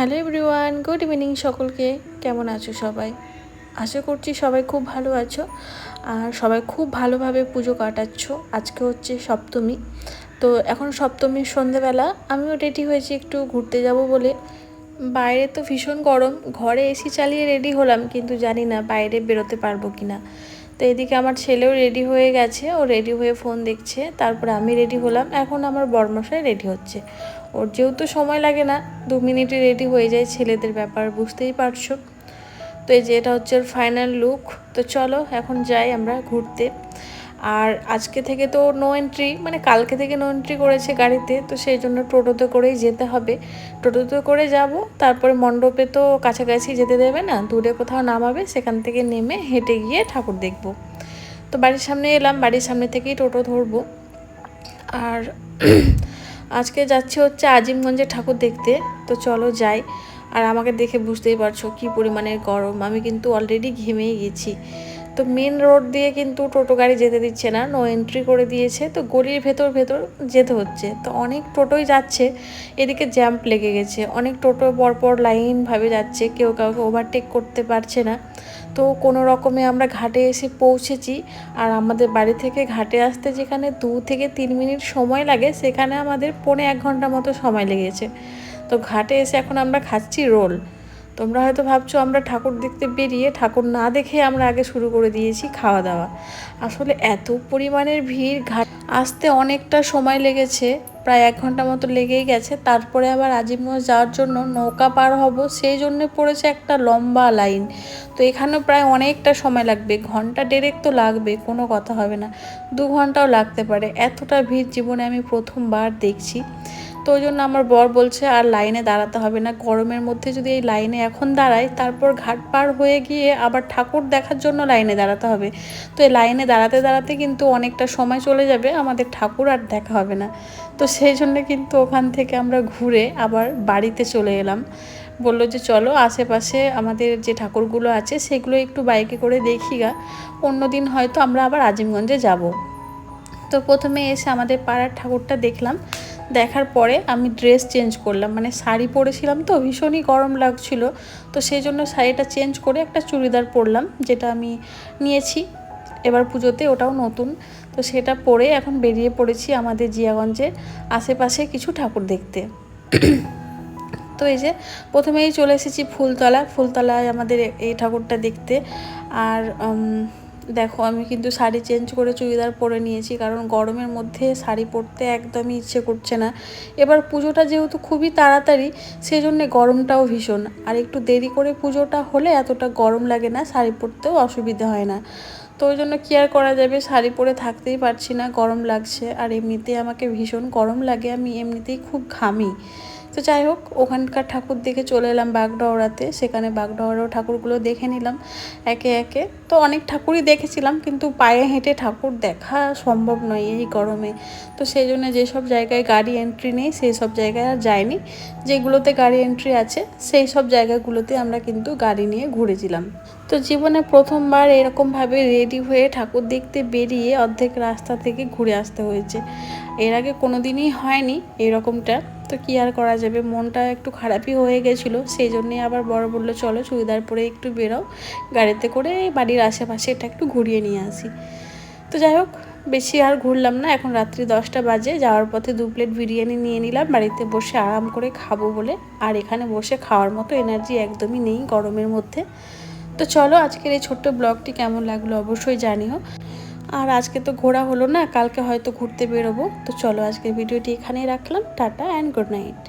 Hello everyone, good evening সকলকে। কেমন আছো সবাই? আশা করছি সবাই খুব ভালো আছো আর সবাই খুব ভালোভাবে পুজো কাটাচ্ছ। আজকে হচ্ছে সপ্তমী। তো এখন সপ্তমীর সন্ধেবেলা আমিও রেডি হয়েছি একটু ঘুরতে যাব বলে। বাইরে তো ভীষণ গরম, ঘরে এসি চালিয়ে রেডি হলাম, কিন্তু জানি না বাইরে বেরোতে পারব কি না তো এদিকে আমার ছেলেও রেডি হয়ে গেছে, ও রেডি হয়ে ফোন দেখছে, তারপরে আমি রেডি হলাম। এখন আমার বরমশাই রেডি হচ্ছে। ওর যেহেতু সময় লাগে না, দু মিনিটে রেডি হয়ে যায় ছেলেদের ব্যাপার, বুঝতেই পারছ। তো এই যে এটা হচ্ছে ফাইনাল লুক তো চলো, এখন যাই আমরা ঘুরতে। আর আজকে থেকে তো নো এন্ট্রি মানে কালকে থেকে নো এন্ট্রি করেছে গাড়িতে, তো সেই জন্য টোটোতে করেই যেতে হবে। টোটোতে করে যাব, তারপরে মণ্ডপে তো কাছাকাছি যেতে দেবে না, দূরে কোথাও নামাবে, সেখান থেকে নেমে হেঁটে গিয়ে ঠাকুর দেখব। তো বাড়ির সামনে এলাম, বাড়ির সামনে থেকেই টোটো ধরবো। আর আজকে যাচ্ছি হচ্ছে আজিমগঞ্জে ঠাকুর দেখতে, তো চলো যাই। আর আমাকে দেখে বুঝতেই পারছ কি পরিমাণের গরম, আমি কিন্তু অলরেডি ঘেমেই গেছি। তো মেন রোড দিয়ে কিন্তু টোটো গাড়ি যেতে দিচ্ছে না নো এন্ট্রি করে দিয়েছে, তো গলির ভেতর ভেতর যেতে হচ্ছে। তো অনেক টোটোই যাচ্ছে, এদিকে জ্যাম্প লেগে গেছে, অনেক টোটো পরপর লাইনভাবে যাচ্ছে, কেউ কাউকে ওভারটেক করতে পারছে না। তো কোনো রকমে আমরা ঘাটে এসে পৌঁছেছি, আর আমাদের বাড়ি থেকে ঘাটে আসতে যেখানে দু থেকে তিন মিনিট সময় লাগে, সেখানে আমাদের পৌনে এক ঘণ্টা মতো সময় লেগেছে। তো ঘাটে এসে এখন আমরা খাচ্ছি রোল। তোমরা হয়তো ভাবছ আমরা ঠাকুর দেখতে বেরিয়ে ঠাকুর না দেখে আমরা আগে শুরু করে দিয়েছি খাওয়া দাওয়া আসলে এত পরিমাণের ভিড়, ঘাট, আসতে অনেকটা সময় লেগেছে, প্রায় এক ঘণ্টা মতো লেগেই গেছে। তারপরে আবার আজিমগঞ্জ যাওয়ার জন্য নৌকা পার হব, সেই জন্য পড়েছে একটা লম্বা লাইন। তো এখানেও প্রায় অনেকটা সময় লাগবে, ঘণ্টা ডেরেক তো লাগবে, কোনো কথা হবে না। দু ঘন্টাও লাগতে পারে। এতটা ভিড় জীবনে আমি প্রথমবার দেখছি। তো ওই জন্য আমার বর বলছে, আর লাইনে দাঁড়াতে হবে না। গরমের মধ্যে যদি এই লাইনে এখন দাঁড়াই তারপর ঘাট পার হয়ে গিয়ে আবার ঠাকুর দেখার জন্য লাইনে দাঁড়াতে হবে। তো এই লাইনে দাঁড়াতে দাঁড়াতে কিন্তু অনেকটা সময় চলে যাবে, আমাদের ঠাকুর আর দেখা হবে না। তো সেই জন্য কিন্তু ওখান থেকে আমরা ঘুরে আবার বাড়িতে চলে এলাম। বলল যে, চলো আশেপাশে আমাদের যে ঠাকুরগুলো আছে, সেগুলো একটু বাইকে করে দেখি গা। অন্য দিন হয়তো আমরা আবার আজিমগঞ্জে যাব। তো প্রথমে এসে আমাদের পাড়ার ঠাকুরটা দেখলাম। দেখার পরে আমি ড্রেস চেঞ্জ করলাম। মানে শাড়ি পরেছিলাম তো, ভীষণই গরম লাগছিল। তো সেই জন্য শাড়িটা চেঞ্জ করে একটা চুড়িদার পরলাম, যেটা আমি নিয়েছি। এবার পুজোতে ওটাও নতুন। তো সেটা পরে এখন বেরিয়ে পড়েছি আমাদের জিয়াগঞ্জের আশেপাশে কিছু ঠাকুর দেখতে। তো এই যে প্রথমেই চলে এসেছি ফুলতলা। ফুলতলায় আমাদের এই ঠাকুরটা দেখতে। আর দেখো, আমি কিন্তু শাড়ি চেঞ্জ করে চুড়িদার পরে নিয়েছি, কারণ গরমের মধ্যে শাড়ি পরতে একদমই ইচ্ছে করছে না। এবার পুজোটা যেহেতু খুবই তাড়াতাড়ি সেই জন্যে গরমটাও ভীষণ। আর একটু দেরি করে পুজোটা হলে এতটা গরম লাগে না, শাড়ি পরতেও অসুবিধা হয় না। তো ওই জন্য কি আর করা যাবে, শাড়ি পরে থাকতেই পারছি না, গরম লাগছে। আর এমনিতেই আমাকে ভীষণ গরম লাগে, আমি এমনিতেই খুব ঘামি। তো যাই হোক, ওখানকার ঠাকুর দেখে চলে এলাম বাগডহরাতে। সেখানে বাগডহরাও ঠাকুরগুলো দেখে নিলাম একে একে। তো অনেক ঠাকুরই দেখেছিলাম, কিন্তু পায়ে হেঁটে ঠাকুর দেখা সম্ভব নয় এই গরমে। তো সেই জন্য যেসব জায়গায় গাড়ি এন্ট্রি নেই, সেই সব জায়গায় আর যায়নি যেগুলোতে গাড়ি এন্ট্রি আছে, সেই সব জায়গাগুলোতে আমরা কিন্তু গাড়ি নিয়ে ঘুরেছিলাম। তো জীবনে প্রথমবার এরকমভাবে রেডি হয়ে ঠাকুর দেখতে বেরিয়ে অর্ধেক রাস্তা থেকে ঘুরে আসতে হয়েছে। এর আগে কোনো দিনই হয়নি এরকমটা। তো কী আর করা যাবে? মনটা একটু খারাপই হয়ে গেছিল। সেই জন্যই আবার বড় বলল, চলো চুড়িদার পরে একটু বেরোও গাড়িতে করে বাড়ির আশেপাশে এটা একটু ঘুরিয়ে নিয়ে আসি। তো যাই হোক, বেশি আর ঘুরলাম না। এখন রাত্রি দশটা বাজে। যাওয়ার পথে দু প্লেট বিরিয়ানি নিয়ে নিলাম। বাড়িতে বসে আরাম করে খাব বলে। আর এখানে বসে খাওয়ার মতো এনার্জি একদমই নেই গরমের মধ্যে। তো চলো আজকের এই ছোট্ট ব্লগটি কেমন লাগল অবশ্যই জানিও। আর আজকে তো ঘোরা হলো না, কালকে হয়তো ঘুরতে বেরোবো। তো চলো আজকে ভিডিওটি এখানেই রাখলাম, টাটা অ্যান্ড গুড নাইট